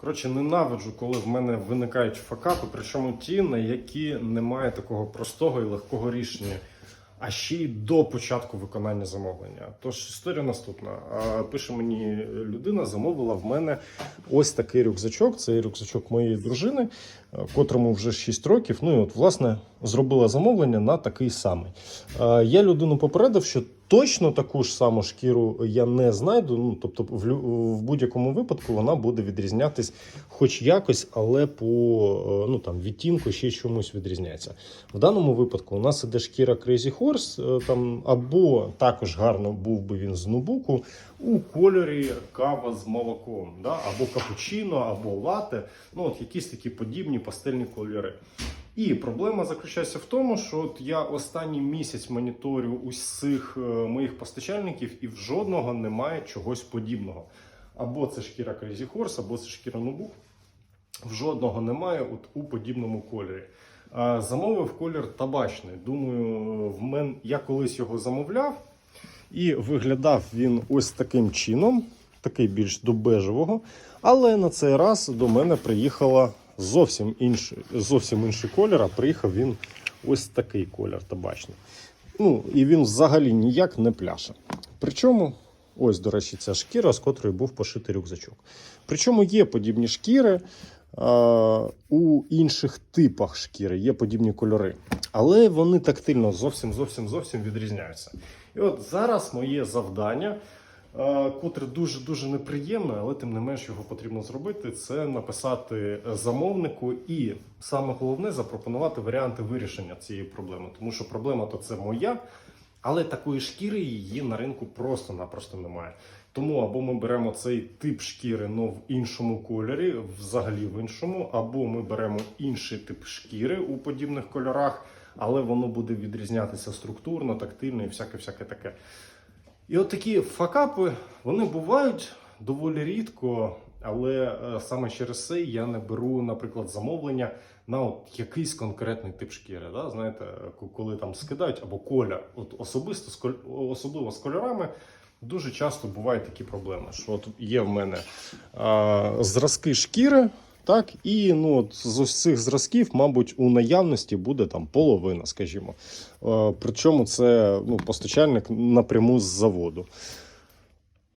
Коротше, ненавиджу, коли в мене виникають факапи, причому ті, на які немає такого простого і легкого рішення, а ще й до початку виконання замовлення. Тож історія наступна. Пише мені людина, замовила в мене ось такий рюкзачок. Це рюкзачок моєї дружини, е, котрому вже 6 років. Ну і от, власне, зробила замовлення на такий самий. Е, Я людину попередив, що точно таку ж саму шкіру я не знайду. Ну тобто, в, будь-якому випадку вона буде відрізнятись, хоч якось, але по е, ну там відтінку ще чомусь відрізняється. В даному випадку у нас іде шкіра Crazy Horse, е, там або також гарно був би він з нубуку у кольорі кава з молоком, да? або капучино, або лате. Ну от якісь такі подібні пастельні кольори. І проблема заключається в тому, що от я останній місяць моніторю усіх е, моїх постачальників, і в жодного немає чогось подібного. Або це шкіра Crazy Horse, або це шкіра Нубук. В жодного немає от у подібному кольорі. Замовив колір табачний. Думаю, в мен... я колись його замовляв, і виглядав він ось таким чином, такий більш до бежевого. Але на цей раз до мене приїхала зовсім інший, зовсім інший колір, а приїхав він ось такий колір табачний. Ну, і він взагалі ніяк не пляше. Причому, ось, до речі, ця шкіра, з котрої був пошитий рюкзачок. Причому є подібні шкіри. У інших типах шкіри є подібні кольори, але вони тактильно зовсім зовсім зовсім відрізняються. І от зараз моє завдання, котре дуже дуже неприємне, але тим не менш його потрібно зробити, це написати замовнику і саме головне запропонувати варіанти вирішення цієї проблеми. Тому що проблема то це моя, але такої шкіри її на ринку просто-напросто немає. Тому або ми беремо цей тип шкіри, но в іншому кольорі, взагалі в іншому, або ми беремо інший тип шкіри у подібних кольорах, але воно буде відрізнятися структурно, тактильно і всяке всяке таке. І от такі факапи вони бувають доволі рідко, але е, саме через це я не беру, наприклад, замовлення на от якийсь конкретний тип шкіри. Да? Знаєте, коли там скидають або коля, от особисто особливо з кольорами. Дуже часто бувають такі проблеми, що от є в мене а, зразки шкіри, так, і ну, от з ось цих зразків, мабуть, у наявності буде там половина, скажімо. Е, причому це ну, постачальник напряму з заводу.